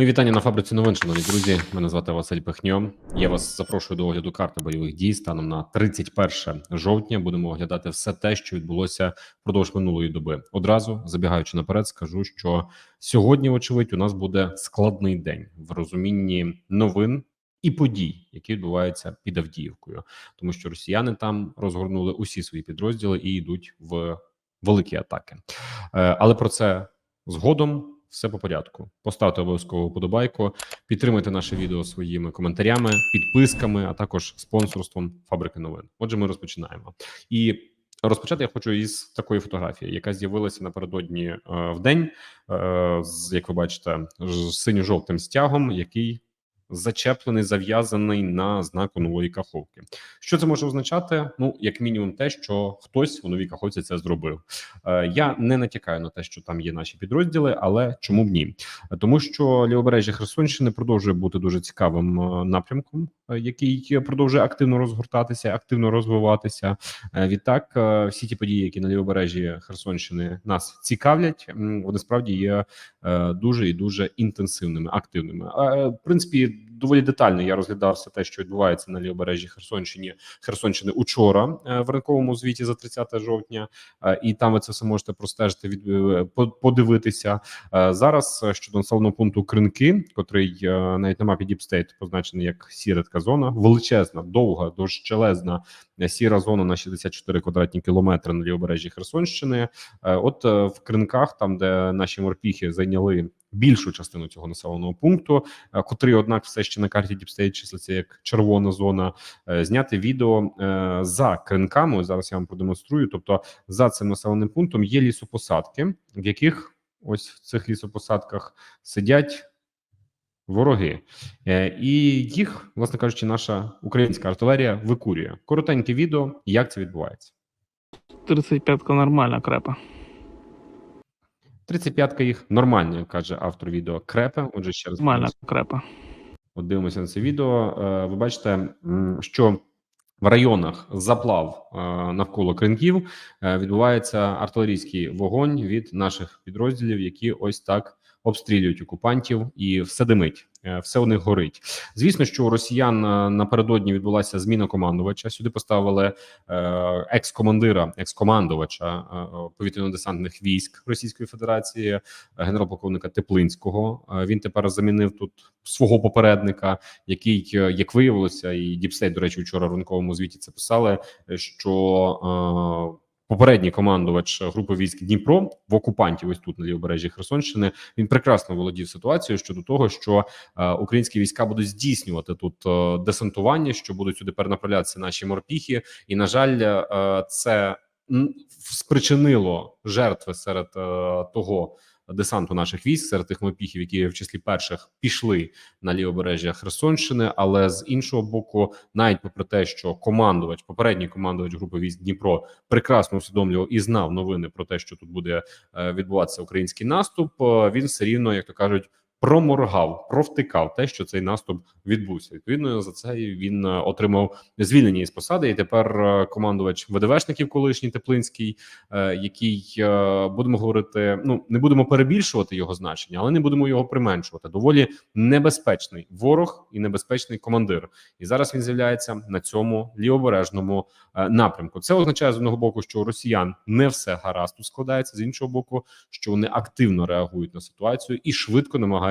Мої вітання на фабриці новин, шановні друзі. Мене звати Василь Пихньо. Я вас запрошую до огляду карти бойових дій станом на 31 жовтня. Будемо оглядати все те, що відбулося впродовж минулої доби. Одразу забігаючи наперед, скажу, що сьогодні, вочевидь, у нас буде складний день в розумінні новин. І подій, які відбуваються під Авдіївкою, тому що росіяни там розгорнули усі свої підрозділи і йдуть в великі атаки. Е, Але про це згодом все по порядку. Поставте обов'язково вподобайку, підтримайте наше відео своїми коментарями, підписками, а також спонсорством фабрики новин. Отже, ми розпочинаємо. І розпочати я хочу із такої фотографії, яка з'явилася напередодні е, в день, е, з як ви бачите, з синьо-жовтим стягом, який зачеплений, зав'язаний на знаку нової каховки. Що це може означати? Ну, як мінімум, те, що хтось у новій каховці це зробив. Е, Я не натякаю на те, що там є наші підрозділи, але чому б ні? Тому що лівобережжя Херсонщини продовжує бути дуже цікавим е, напрямком, е, який продовжує активно розгортатися, активно розвиватися. Е, Відтак, е, всі ті події, які на лівобережжі Херсонщини нас цікавлять, вони справді є е, дуже і дуже інтенсивними, активними. А, В принципі, доволі детально я розглядав все те, що відбувається на лівобережжі Херсонщині Херсонщини учора е, в ранковому звіті за 30 жовтня, Е, і там ви це все можете простежити від е, подивитися. Зараз щодо населеного пункту Кринки, котрий навіть на мапі State позначений як сіра така зона, величезна, довга, довжелезна е, сіра зона на 64 квадратні кілометри на лівобережжі Херсонщини. От в Кринках, там де наші морпіхи зайняли більшу частину цього населеного пункту, е, котрий, однак, все ще на карті State числиться як червона зона. е, Зняти відео е, за кринками. Зараз я вам продемонструю. Тобто, за цим населеним пунктом є лісопосадки, в яких ось в цих лісопосадках сидять. Вороги, і їх, власне кажучи, наша українська артилерія викурює. Коротеньке відео, як це відбувається. 35-ка нормальна крепа. 35-ка їх нормальна, каже автор відео Крепе. Отже, ще раз Нормальна крепа. От дивимося на це відео. Е, Ви бачите, що в районах заплав е, навколо кринків е, відбувається артилерійський вогонь від наших підрозділів, які ось так обстрілюють окупантів, і все димить, все у них горить. Звісно, що у росіян е, напередодні відбулася зміна командувача. Сюди поставили е, екс-командира, екс-командувача е, повітряно-десантних військ Російської Федерації, е, генерал-полковника Теплинського. Е, Він тепер замінив тут свого попередника, який, е, як виявилося, і Діпстейт, до речі, вчора в ранковому звіті це писали, е, що. Попередній командувач групи військ Дніпро в окупантів, ось тут на лівобережжі Херсонщини, він прекрасно володів ситуацією щодо того, що е, українські війська будуть здійснювати тут е, десантування, що будуть сюди перенаправлятися наші морпіхи, і на жаль, е, це спричинило жертви серед е, того десанту наших військ, серед тих мопіхів, які в числі перших пішли на лівобережжя Херсонщини. Але з іншого боку, навіть попри те, що командувач, попередній командувач групи військ Дніпро прекрасно усвідомлював і знав новини про те, що тут буде е, відбуватися український наступ. е, Він все рівно, як то кажуть. Проморгав, провтикав те, що цей наступ відбувся. Відповідно за це він е, отримав звільнення із посади. І тепер е, командувач ВДВшників, колишній Теплинський, е, який будемо говорити, ну не будемо перебільшувати його значення, але не будемо його применшувати. Доволі небезпечний ворог і небезпечний командир. І зараз він з'являється на цьому лівобережному напрямку. Це означає з одного боку, що росіян не все гаразд складається, з іншого боку, що вони активно реагують на ситуацію і швидко намагаються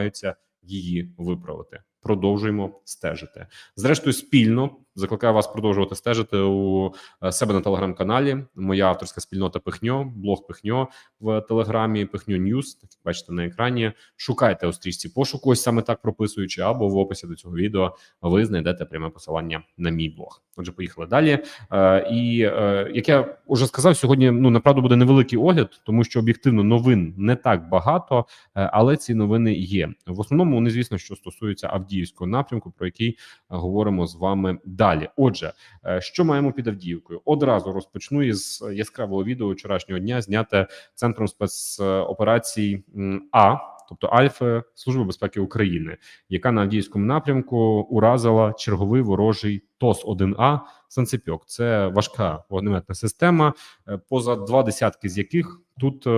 її виправити. Продовжуємо стежити. Зрештою, спільно закликаю вас продовжувати стежити у е, себе на телеграм-каналі. Моя авторська спільнота Пихньо, блог Пихньо в телеграмі, Пихньо Ньюс. Так як бачите на екрані. Шукайте у стрічці пошуку, ось саме так прописуючи, або в описі до цього відео ви знайдете пряме посилання на мій блог. Отже, поїхали далі. Е, і е, як я вже сказав, сьогодні ну направду буде невеликий огляд, тому що об'єктивно новин не так багато, але ці новини є. В основному вони, звісно, що стосуються Авдіївського напрямку, про який е, говоримо з вами далі. Отже, е, що маємо під Авдіївкою? Одразу розпочну із яскравого відео вчорашнього дня, зняте центром спецоперацій А тобто Альфи Служби безпеки України, яка на Авдіївському напрямку уразила черговий ворожий ТОС 1 А Санцепьок. Це важка вогнеметна система, е, поза два десятки з яких тут е,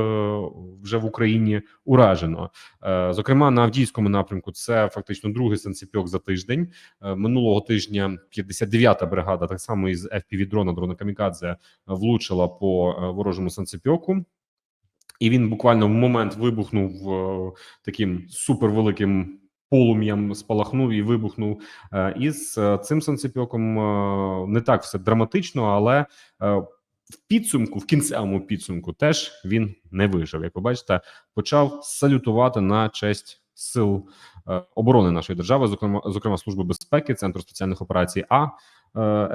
вже в Україні уражено. Е, Зокрема, на Авдіївському напрямку це фактично другий Санцепьок за тиждень. Минулого тижня 59-та бригада, так само із fpv дрона Камікадзе, влучила по ворожому Санцепьоку. І він буквально в момент вибухнув е, таким супервеликим полум'ям, спалахнув і вибухнув. Е, І з е, цим санцепьоком е, не так все драматично, але в підсумку, в кінцевому підсумку, теж він не вижив. Як ви бачите, почав салютувати на честь сил оборони нашої держави, зокрема, зокрема служби безпеки, центру спеціальних операцій А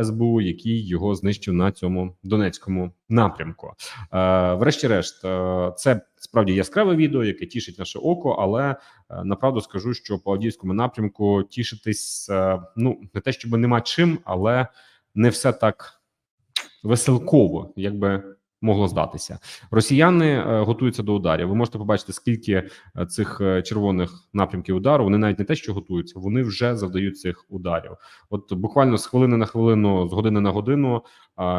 СБУ, який його знищив на цьому Донецькому напрямку. Е, Врешті-решт, е, це справді яскраве відео, яке тішить наше око, але е, направду скажу, що по Авдіївському напрямку тішитись е, ну не те, щоб нема чим, але не все так веселково, як би могло здатися. Росіяни е, готуються до ударів. Ви можете побачити, скільки е, цих е, червоних напрямків удару. Вони навіть не те, що готуються, вони вже завдають цих ударів. От буквально з хвилини на хвилину, з години на годину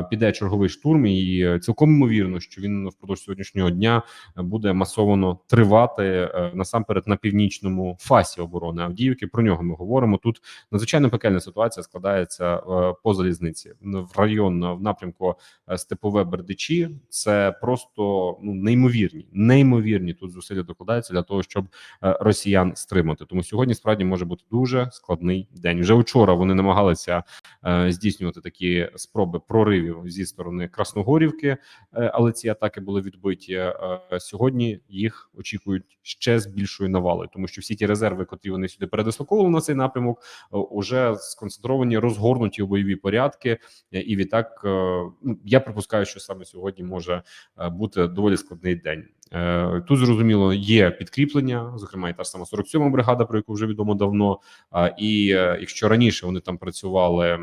піде черговий штурм, і е, цілком ймовірно, що він впродовж сьогоднішнього дня е, буде масово тривати е, насамперед на північному фасі оборони Авдіївки. Про нього ми говоримо. Тут надзвичайно пекельна ситуація складається по залізниці в район в напрямку Степове Бердичі. Це просто ну неймовірні, неймовірні тут зусилля докладаються для того, щоб росіян стримати. Тому сьогодні справді може бути дуже складний день. Вже вчора вони намагалися здійснювати такі спроби проривів зі сторони Красногорівки, е, але ці атаки були відбиті. Е, Сьогодні їх очікують ще з більшою навалою, тому що всі ті резерви, котрі вони сюди передислоковували на цей напрямок, е, уже сконцентровані, розгорнуті у бойові порядки. І відтак ну, я припускаю, що саме сьогодні може бути доволі складний день. Тут зрозуміло є підкріплення, зокрема, і та ж сама 47-ма бригада, про яку вже відомо давно. І якщо раніше вони там працювали.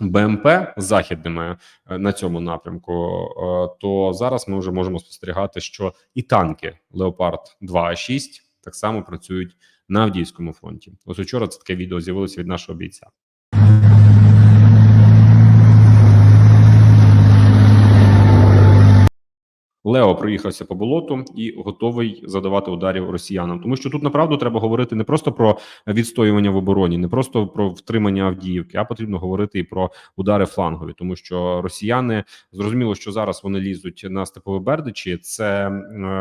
БМП західними е, на цьому напрямку, е, то зараз ми вже можемо спостерігати, що і танки Леопард 2 а 6 так само працюють на Авдіївському фронті. Ось учора це таке відео з'явилося від нашого бійця. Лео проїхався по болоту і готовий задавати ударів росіянам, тому що тут направду треба говорити не просто про відстоювання в обороні, не просто про втримання Авдіївки, а потрібно говорити і про удари флангові, тому що росіяни зрозуміло, що зараз вони лізуть на степове бердичі. Це е,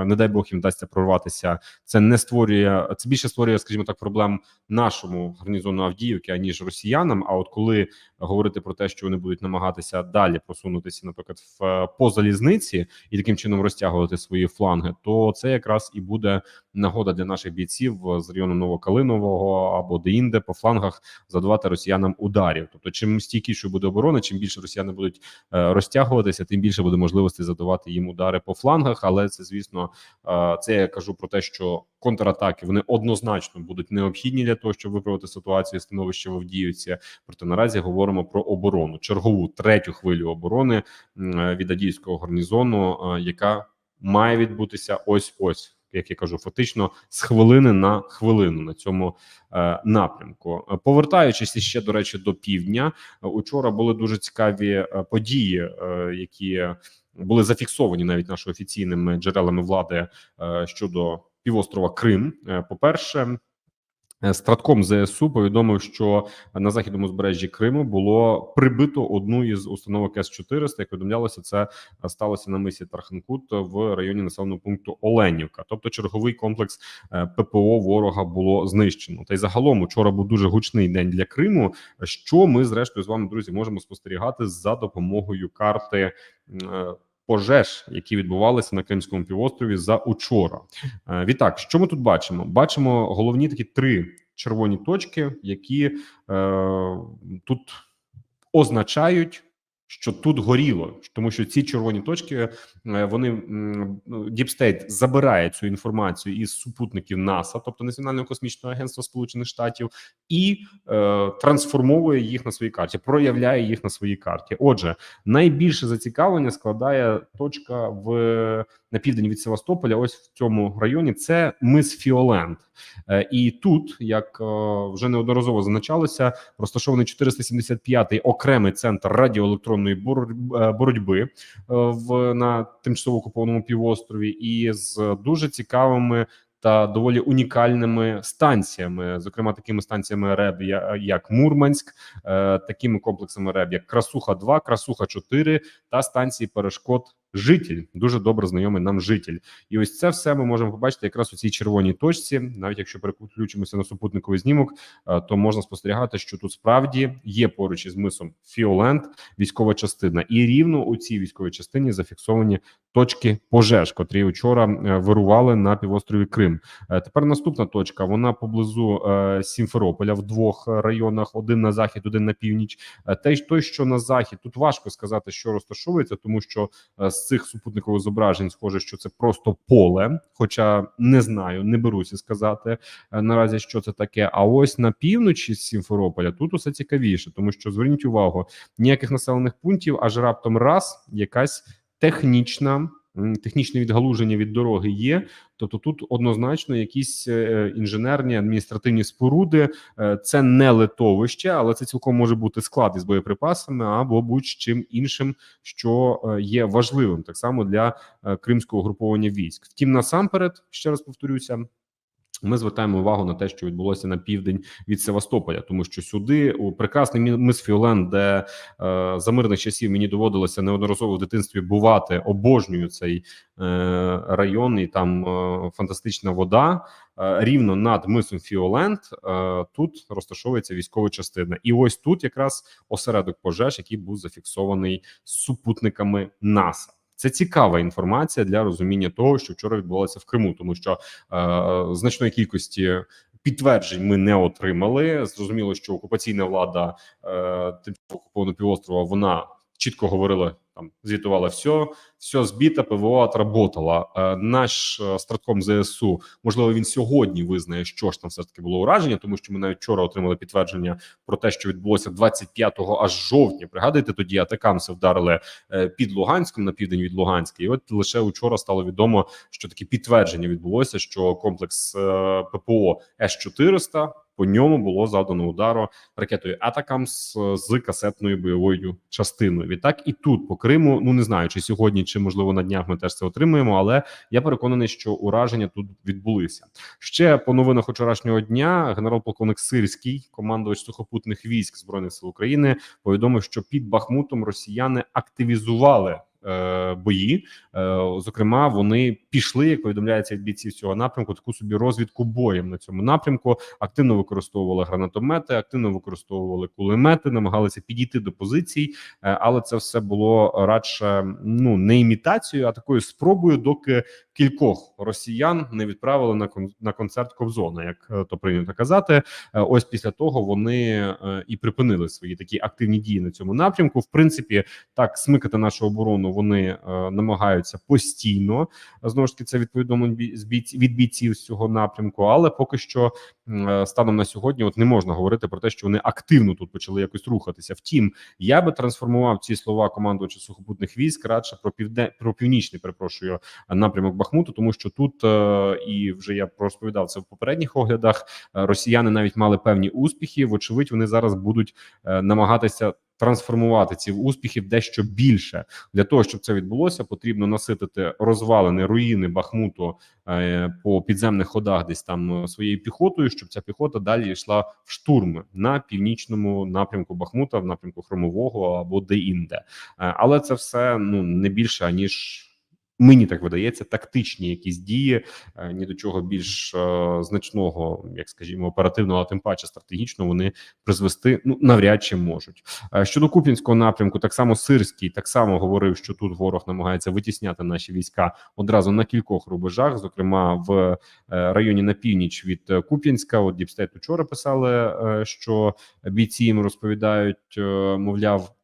не дай Бог їм вдасться прорватися. Це не створює це більше створює, скажімо так, проблем нашому гарнізону Авдіївки аніж росіянам. А от коли говорити про те, що вони будуть намагатися далі просунутися, наприклад, в по залізниці і таким чином розтягувати свої фланги, то це якраз і буде нагода для наших бійців з району Новокалинового або деінде по флангах задавати росіянам ударів. Тобто, чим стійкішою буде оборона, чим більше росіяни будуть е, розтягуватися, тим більше буде можливості задавати їм удари по флангах. Але це звісно, е, це я кажу про те, що контратаки вони однозначно будуть необхідні для того, щоб виправити ситуацію становище в Авдіївці. Проте наразі говоримо про оборону, чергову третю хвилю оборони е, від Адійського гарнізону, е, яка має відбутися ось ось. Як я кажу, фактично з хвилини на хвилину на цьому е, напрямку. Е, Повертаючись ще до речі до півдня, е, учора були дуже цікаві е, події, е, які були зафіксовані навіть нашими офіційними джерелами влади е, щодо півострова Крим. Е, По перше, Стратком ЗСУ повідомив, що на західному збережжі Криму було прибито одну із установок С 400 Як повідомлялося, це сталося на мисі Тарханкут в районі населеного пункту Оленівка. Тобто, черговий комплекс е, ППО ворога було знищено. Та й загалом учора був дуже гучний день для Криму. Що ми зрештою з вами, друзі, можемо спостерігати за допомогою карти. Пожеж, які відбувалися на Кримському півострові за учора. Е, Відтак, що ми тут бачимо? Бачимо головні такі три червоні точки, які е, тут означають що тут горіло, тому що ці червоні точки е, вони м, ну, забирає цю інформацію із супутників НАСА, тобто Національного космічного агентства Сполучених Штатів, і е, трансформовує їх на своїй карті, проявляє їх на своїй карті. Отже, найбільше зацікавлення складає точка в на південь від Севастополя. Ось в цьому районі це мис Фіолент. Е, І тут, як е, вже неодноразово зазначалося, розташований 475-й окремий центр радіоелектронної бор- е, боротьби е, в на тимчасово окупованому півострові, і з дуже цікавими. Та доволі унікальними станціями, зокрема такими станціями РЕБ, як Мурманськ, е, такими комплексами РЕБ, як Красуха 2 Красуха 4 та станції перешкод Житель дуже добре знайомий нам житель, і ось це все ми можемо побачити якраз у цій червоній точці. Навіть якщо переключимося на супутниковий знімок, е, то можна спостерігати, що тут справді є поруч із мисом Фіолент військова частина, і рівно у цій військовій частині зафіксовані точки пожеж, котрі вчора е, вирували на півострові Крим. Е, Тепер наступна точка. Вона поблизу Сімферополя в двох районах: один на захід, один на північ. Те той, що на захід, тут важко сказати, що розташовується, тому що е, цих супутникових зображень схоже, що це просто поле. Хоча не знаю, не беруся сказати е, наразі, що це таке. А ось на півночі Сімферополя тут усе цікавіше, тому що зверніть увагу, ніяких населених пунктів, аж раптом раз якась технічна. Технічне відгалуження від дороги є, тобто тут однозначно якісь е, інженерні адміністративні споруди. Е, Це не литовище, але це цілком може бути склад із боєприпасами або будь-чим іншим, що е, є важливим так само для кримського угруповання військ. Втім, насамперед, ще раз повторюся. Ми звертаємо увагу на те, що відбулося на південь від Севастополя, тому що сюди у прекрасний мі- мис Фіолен, де е, за мирних часів мені доводилося неодноразово в дитинстві бувати, обожнюю цей е, район, і там е, фантастична вода. Е, рівно над мисом Фіолент е, тут розташовується військова частина, і ось тут якраз осередок пожеж, який був зафіксований супутниками НАСА. Це цікава інформація для розуміння того, що вчора відбувалося в Криму, тому що е, значної кількості підтверджень ми не отримали. Зрозуміло, що окупаційна влада е, тимчасово окупованого півострова вона чітко говорила там, звітувала все, все збито, ПВО отработала. Е, наш е, стратком ЗСУ, можливо, він сьогодні визнає, що ж там все таки було ураження, тому що ми навіть вчора отримали підтвердження про те, що відбулося 25 аж жовтня. Пригадуєте, тоді атакамси вдарили е, під Луганськом на південь від Луганська, і от лише учора стало відомо, що таке підтвердження відбулося, що комплекс ППО С 400 по ньому було завдано удару ракетою Атакамс е, з касетною бойовою частиною. Відтак і тут по Криму, ну не знаю, чи сьогодні, чи можливо на днях ми теж це отримаємо, але я переконаний, що ураження тут відбулися. Ще по новинах вчорашнього дня генерал-полковник Сирський, командувач сухопутних військ збройних сил України, повідомив, що під Бахмутом росіяни активізували. Е, Бої, Е, зокрема, вони пішли, як повідомляється від бійців цього напрямку, таку собі розвідку боєм на цьому напрямку. Активно використовували гранатомети, активно використовували кулемети, намагалися підійти до позицій, е, але це все було радше ну не імітацією, а такою спробою, доки кількох росіян не відправили на на концерт Ковзона, як е, то прийнято казати. Е, Ось після того вони е, і припинили свої такі активні дії на цьому напрямку. В принципі, так смикати нашу оборону вони намагаються постійно. Знову ж таки, це відповідно від бійців з цього напрямку, але поки що станом на сьогодні, от не можна говорити про те, що вони активно тут почали якось рухатися. Втім, я би трансформував ці слова командувача сухопутних військ радше про півде про північний, перепрошую, напрямок Бахмуту, тому що тут е, і вже я розповідав це в попередніх оглядах. е, Росіяни навіть мали певні успіхи. Вочевидь, вони зараз будуть е, намагатися. Трансформувати ці успіхи в дещо більше для того, щоб це відбулося, потрібно наситити розвалені руїни Бахмуту е, по підземних ходах, десь там е, своєю піхотою, щоб ця піхота далі йшла в штурми на північному напрямку Бахмута, в напрямку Хромового або де-інде. Е, але це все ну не більше аніж. Мені так видається, тактичні якісь дії е, ні до чого більш е, значного, як скажімо, оперативного, а тим паче стратегічно вони призвести ну навряд чи можуть. Е, Щодо Куп'янського напрямку, так само Сирський так само говорив, що тут ворог намагається витісняти наші війська одразу на кількох рубежах, зокрема в районі на північ від Куп'янська. От Діпстейт вчора писали, що бійці їм розповідають, мовляв.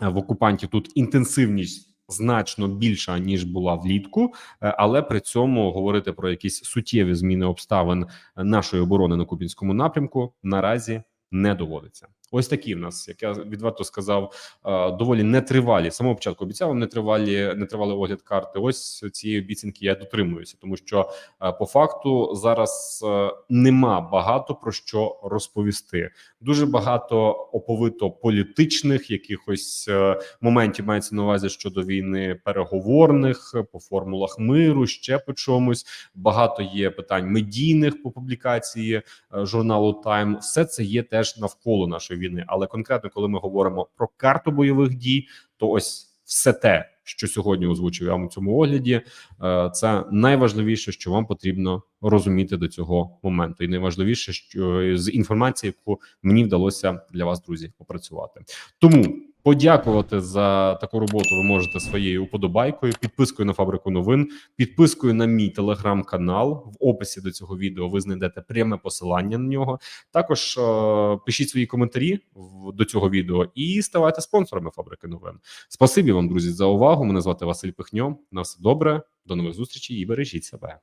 в окупантів тут інтенсивність. Значно більша ніж була влітку, е, але при цьому говорити про якісь суттєві зміни обставин нашої оборони на Купінському напрямку наразі не доводиться. Ось такі в нас, як я відверто сказав, е, доволі нетривалі. Самого початку обіцяв нетривалі, нетривалий огляд карти. Ось цієї обіцянки я дотримуюся, тому що е, по факту зараз е, нема багато про що розповісти. Дуже багато оповито політичних якихось моментів мається на увазі щодо війни переговорних по формулах миру, ще по чомусь. Багато є питань медійних по публікації журналу Тайм. Все це є теж навколо нашої війни. Але конкретно, коли ми говоримо про карту бойових дій, то ось все те, що сьогодні озвучив я вам у цьому огляді, е, це найважливіше, що вам потрібно розуміти до цього моменту, і найважливіше, що з інформації, яку мені вдалося для вас, друзі, опрацювати. Тому подякувати за таку роботу. Ви можете своєю уподобайкою, підпискою на фабрику новин, підпискою на мій телеграм-канал. В описі до цього відео ви знайдете пряме посилання на нього. Також е, пишіть свої коментарі в, до цього відео і ставайте спонсорами фабрики новин. Спасибі вам, друзі, за увагу. Мене звати Василь Пихньо. На все добре, до нових зустрічей і бережіть себе.